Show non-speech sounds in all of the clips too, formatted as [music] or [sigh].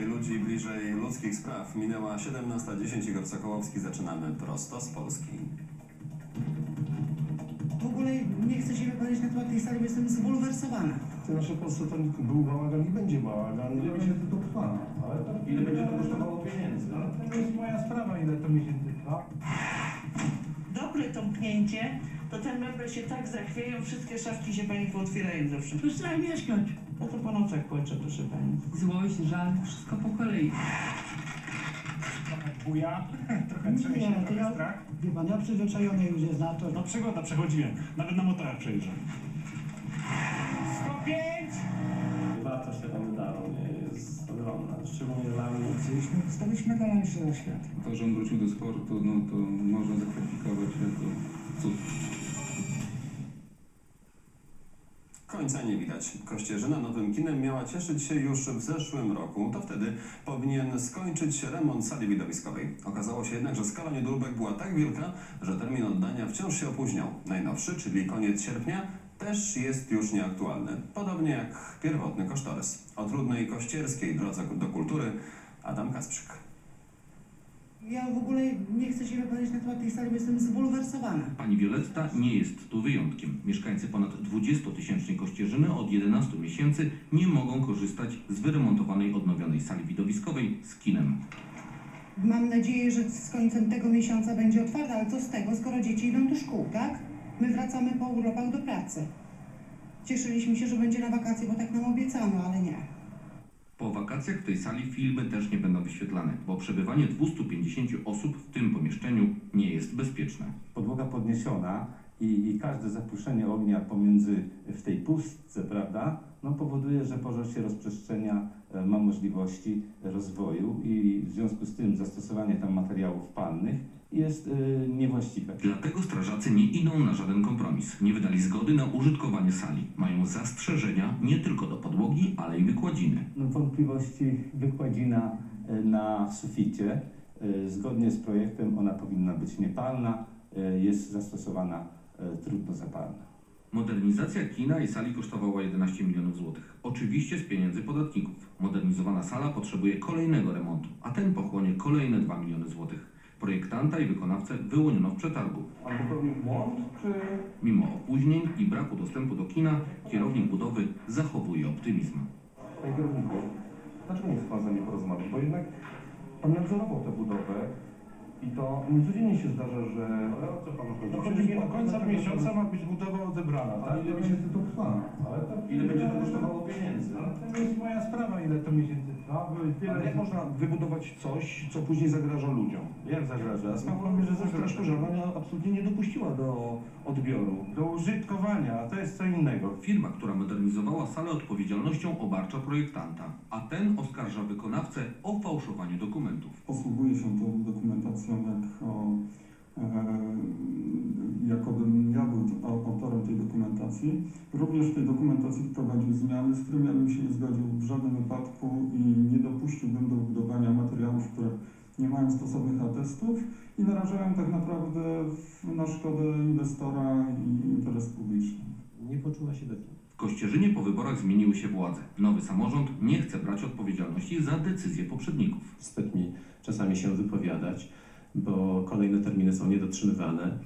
ludzi bliżej ludzkich spraw. Minęła 17.10. Igor Sokołowski. Zaczynamy prosto z Polski. W ogóle nie chcę się wypowiedzieć na temat tej sali, bo jestem zbulwersowana. W naszej Polsce to był bałagan i będzie bałagan. Ile miesięcy to trwa? Ale to, ile będzie to kosztowało pieniędzy? Ale to nie jest moja sprawa, ile to miesięcy trwa. Dobre tąpnięcie, to ten meble się tak zachwieją, wszystkie szafki się pani pootwierają zawsze. Tu trzeba mieszkać. Ja to po nocach płaczę, proszę pani. Złość, żal, wszystko po kolei. Trochę buja, [laughs] trochę trzęsie, Nie, to trochę ja, strach. wie pan, ja przyzwyczajony już jest na to. No przygoda, przechodziłem. Nawet na motorach przejeżdżam. 105! Wartość jaka medalu nie jest ogromna, szczególnie dla mnie. Chcieliśmy stawić medal na świat. To, że on wrócił do sportu, no to można zakwalifikować jako cud. Końca nie widać. Kościerzyna nowym kinem miała cieszyć się już w zeszłym roku. To wtedy powinien skończyć się remont sali widowiskowej. Okazało się jednak, że skala niedóróbek była tak wielka, że termin oddania wciąż się opóźniał. Najnowszy, czyli koniec sierpnia, też jest już nieaktualny. Podobnie jak pierwotny kosztorys. O trudnej kościerskiej drodze do kultury Adam Kasprzyk. Ja w ogóle nie chcę się wypowiedzieć na temat tej sali, bo jestem zbulwersowana. Pani Violetta nie jest tu wyjątkiem. Mieszkańcy ponad 20-tysięcznej Kościerzyny od 11 miesięcy nie mogą korzystać z wyremontowanej, odnowionej sali widowiskowej z kinem. Mam nadzieję, że z końcem tego miesiąca będzie otwarta, ale co z tego, skoro dzieci idą do szkół, tak? My wracamy po urlopach do pracy. Cieszyliśmy się, że będzie na wakacje, bo tak nam obiecano, ale nie. Po wakacjach w tej sali filmy też nie będą wyświetlane, bo przebywanie 250 osób w tym pomieszczeniu nie jest bezpieczne. podłoga podniesiona i, i każde zapuszczenie ognia pomiędzy w tej pustce, prawda, no powoduje, że pożar się rozprzestrzenia, e, ma możliwości rozwoju i w związku z tym zastosowanie tam materiałów palnych jest e, niewłaściwe. Dlatego strażacy nie idą na żaden kompromis. Nie wydali zgody na użytkowanie sali. Mają zastrzeżenia nie tylko do podłogi, ale i wykładziny. No, wątpliwości wykładzina e, na suficie. Zgodnie z projektem ona powinna być niepalna, jest zastosowana trudno zapalna. Modernizacja kina i sali kosztowała 11 milionów złotych. Oczywiście z pieniędzy podatników. Modernizowana sala potrzebuje kolejnego remontu, a ten pochłonie kolejne 2 miliony złotych. Projektanta i wykonawcę wyłoniono w przetargu. On popełnił błąd, czy... Mimo opóźnień i braku dostępu do kina, kierownik budowy zachowuje optymizm. Panie kierowniku, dlaczego nie chce pan porozmawiać? Bo jednak pan nadzorował tę budowę i to niecodziennie się zdarza, że... Ale o co panu chodzi? No chodzi mi do końca miesiąca ma być budowa odebrana, tak? ile miesięcy to trwa? Ale to... Ile będzie to kosztowało pieniędzy? Ale to nie jest moja sprawa, ile to miesięcy tyle... Ale jak można wybudować coś, co później zagraża ludziom? Jak zagraża? Sprawa polega, że Straż Pożarna absolutnie nie dopuściła do odbioru. Do użytkowania, a to jest co innego. Firma, która modernizowała salę odpowiedzialnością obarcza projektanta, a ten oskarża wykonawcę o fałszowanie dokumentów. Posługuje się tą dokumentacją jak o, jakobym ja był au- autorem tej dokumentacji. Również w tej dokumentacji wprowadził zmiany, z którymi ja bym się nie zgodził w żadnym wypadku i nie dopuściłbym do budowania materiałów, które nie mają stosownych atestów i narażają tak naprawdę na szkodę inwestora i interes publiczny. Nie poczuła się pewnie. W Kościerzynie po wyborach zmieniły się władze. Nowy samorząd nie chce brać odpowiedzialności za decyzje poprzedników. wstyd mi czasami się wypowiadać, bo kolejne terminy są niedotrzymywane.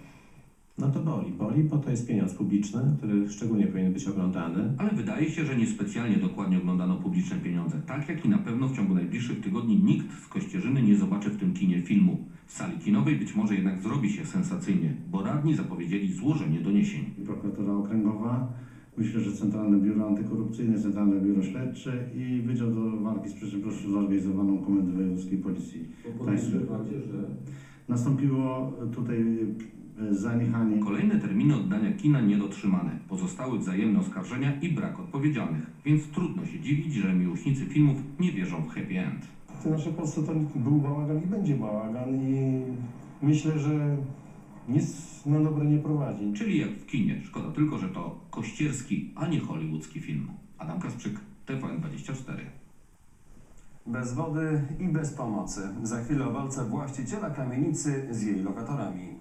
No to boli, boli, bo to jest pieniądz publiczny, który szczególnie powinien być oglądany. Ale wydaje się, że niespecjalnie dokładnie oglądano publiczne pieniądze. Tak jak i na pewno w ciągu najbliższych tygodni nikt z Kościerzyny nie zobaczy w tym kinie filmu. W sali kinowej być może jednak zrobi się sensacyjnie, bo radni zapowiedzieli złożenie doniesień. prokuratura okręgowa, myślę, że Centralne Biuro Antykorupcyjne, Centralne Biuro Śledcze i Wydział do Walki z Przestępczością Zorganizowaną Komendy Wojewódzkiej Policji. Podejrzewacie, że Nastąpiło tutaj e, zaniechanie Kolejne terminy oddania kina niedotrzymane. Pozostały wzajemne oskarżenia i brak odpowiedzialnych. Więc trudno się dziwić, że miłośnicy filmów nie wierzą w happy end. W naszej Polsce to był bałagan i będzie bałagan i myślę, że nic na dobre nie prowadzi. Czyli jak w kinie. Szkoda tylko, że to kościerski, a nie hollywoodzki film. Adam Kasprzyk, TVN24. Bez wody i bez pomocy. Za chwilę o walce właściciela kamienicy z jej lokatorami.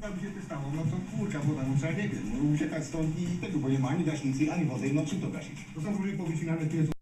By się to stało, no to kurka woda, no trzeba nie wiem, no uciekać stąd i tego, bo nie ma ani gaśnicy, ani wody, no czym to gasić? To są różne powycinane, które są